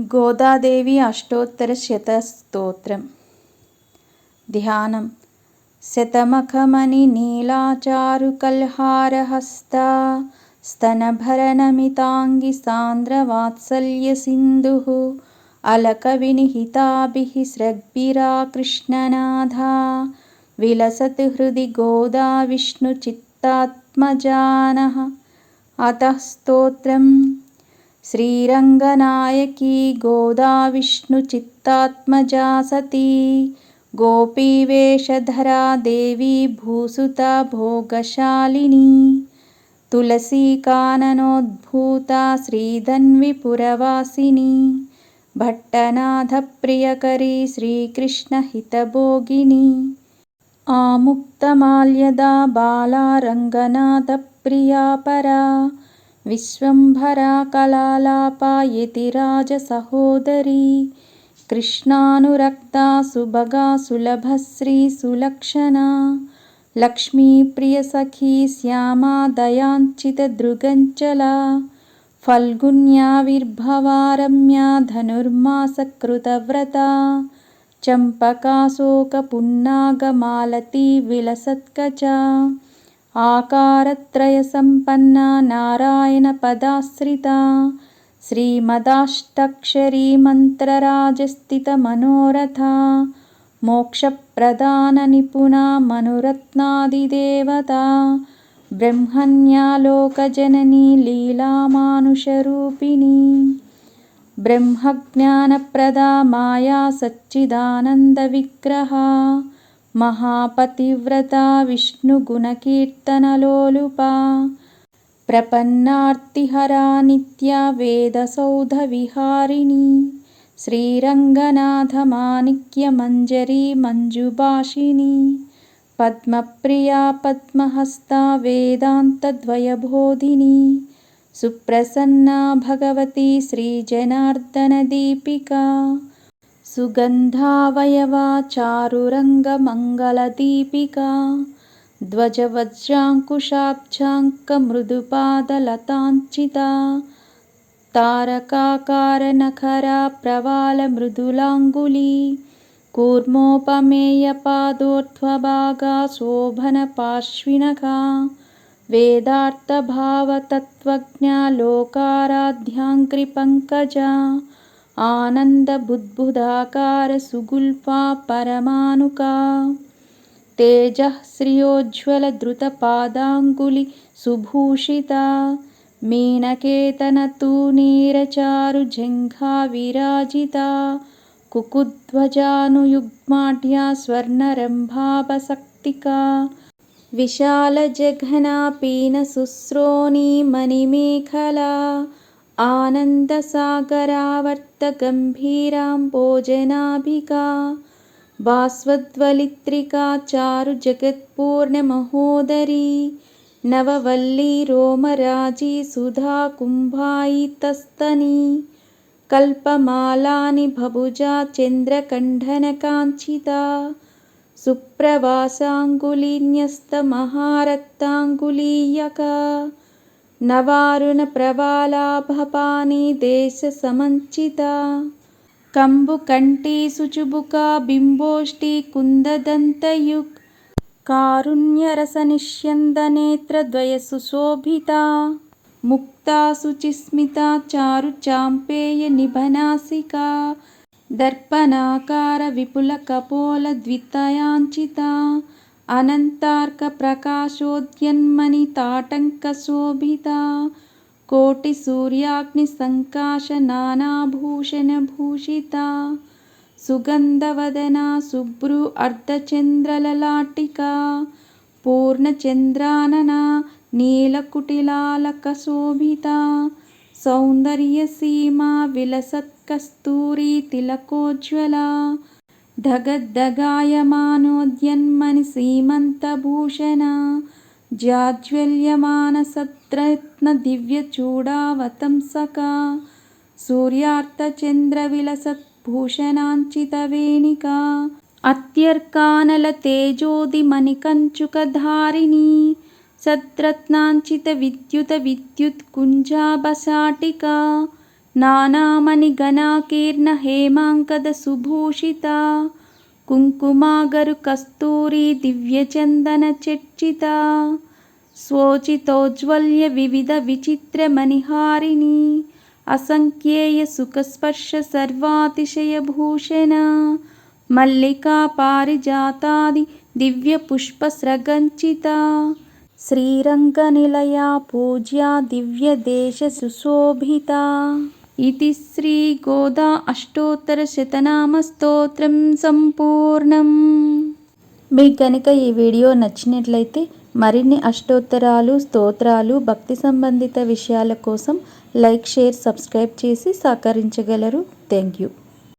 गोदादेवी अष्टोत्तरशतस्तोत्रम् ध्यानं शतमखमनिनीलाचारुकल्हारहस्ता स्तनभरणमिताङ्गि सान्द्रवात्सल्यसिन्धुः अलकविनिहिताभिः स्रग्भिराकृष्णनाधा विलसति हृदि गोदा विष्णुचित्तात्मजानः अतः स्तोत्रम् श्रीरङ्गनायकी गोदा विष्णुचित्तात्मजा सती। गोपीवेषधरा देवी भूसुता भोगशालिनी। तुलसीकाननोद्भूता श्रीधन्विपुरवासिनी। भट्टनाथप्रियकरी श्रीकृष्णहितभोगिनी। आमुक्तमाल्यदा बाला रङ्गनाथप्रिया परा विश्वम्भरा कलालापा यतिराजसहोदरी कृष्णानुरक्ता सुभगा सुलभश्रीसुलक्षणा लक्ष्मीप्रियसखी श्यामा दयाञ्चितदृगञ्चला फल्गुन्याविर्भवा रम्या धनुर्मासकृतव्रता चम्पकाशोकपुन्नागमालती विलसत्कचा आकारत्रयसम्पन्ना नारायणपदाश्रिता श्रीमदाष्टक्षरीमन्त्रराजस्थितमनोरथा मोक्षप्रदाननिपुणा मनुरत्नादिदेवता ब्रह्मण्यालोकजननी लीलामानुषरूपिणी ब्रह्मज्ञानप्रदा माया सच्चिदानन्दविग्रहा महापतिव्रता विष्णुगुणकीर्तनलोलुपा प्रपन्नार्तिहरा नित्या वेदसौधविहारिणी श्रीरङ्गनाथमाणिक्यमञ्जरी मञ्जुभाषिणी पद्मप्रिया पद्महस्ता वेदान्तद्वयबोधिनी सुप्रसन्ना भगवती श्रीजनार्दनदीपिका सुगन्धावयवा चारुरङ्गमङ्गलदीपिका ध्वजवज्राङ्कुशाब्जाङ्कमृदुपादलताञ्चिता तारकाकारनखरा प्रवालमृदुलाङ्गुली कूर्मोपमेयपादोर्ध्वभागा शोभनपार्श्विनखा वेदार्थभावतत्त्वज्ञा लोकाराध्याङ्घ्रिपङ्कजा ఆనందబుద్బుధాకార సుగుల్ఫా పరమానుకా తేజశ్రియోజ్వలధృతపాదాంగులి సుభూషిత మీనకేతనతూనీరచారుజంఘా విరాజిత కుకుధ్వజానుయుగ్మాఢ్యా స్వర్ణరంభాపసక్తికా విశాలజఘనా పీనసుస్రోణీమణిమేఖలా आनन्दसागरावर्तगम्भीराम्बोजनाभिका भास्वद्वलित्रिका चारुजगत्पूर्णमहोदरी नववल्ली रोमराजी सुधा कुम्भायितस्तनी कल्पमालानि भभुजा चन्द्रकण्ठनकाञ्चिता सुप्रवासाङ्गुलीन्यस्तमहारक्ताङ्गुलीयका नवारुणप्रवालाभपानी देशसमञ्चिता कम्बुकण्ठी शुचुबुका बिम्बोष्ठी कुन्ददन्तयुक् कारुण्यरसनिष्यन्दनेत्रद्वयसुशोभिता मुक्ता शुचिस्मिता चारुचाम्पेयनिभनासिका दर्पणाकारविपुलकपोलद्वितयाञ्चिता अनन्तार्कप्रकाशोद्यन्मणिताटङ्कशोभिता कोटिसूर्याग्निसङ्काशनानाभूषणभूषिता सुगन्धवदना शुभ्रू अर्धचन्द्रललाटिका पूर्णचन्द्रानना नीलकुटिलालकशोभिता सौन्दर्यसीमा विलसत्कस्तूरीतिलकोज्ज्वला धगद्धगायमानोद्यन्मणिसीमन्तभूषणा ಧಗದ್ಧಗಾಯಮಾನೋದ್ಯನ್ಮನಿ ಸೀಮಂತಭೂಷಣ ಜಾಜ್ವಲ್ಯಮಾನ ಸತ್ರತ್ನ ದಿವ್ಯಚೂಡಾವತಂಸಕ ಸೂರ್ಯಾರ್ಥಚಂದ್ರವಿಲಸತ್ಭೂಷಣಾಂಚಿತವೇಣಿಕಾ అత్యర్కానల తేజోది మణికంచుకధారిణి సద్రత్నాంచిత విద్యుత విద్యుత్ కుంజాభసాటిక విచిత్రమణిహారిణి అసంఖ్యేయ సుఖస్పర్శ సర్వాతిశయభూషణ మల్లికా పారిజాతాది దివ్యపుష్పస్రగంచిత శ్రీరంగనిలయా పూజ్యా దివ్యదేశ సుశోభిత ఇది శ్రీ గోదా అష్టోత్తర శతనామ అష్టోత్తరశతనామస్తోత్రం సంపూర్ణం మీకు కనుక ఈ వీడియో నచ్చినట్లయితే మరిన్ని అష్టోత్తరాలు స్తోత్రాలు భక్తి సంబంధిత విషయాల కోసం లైక్ షేర్ సబ్స్క్రైబ్ చేసి సహకరించగలరు. Thank you.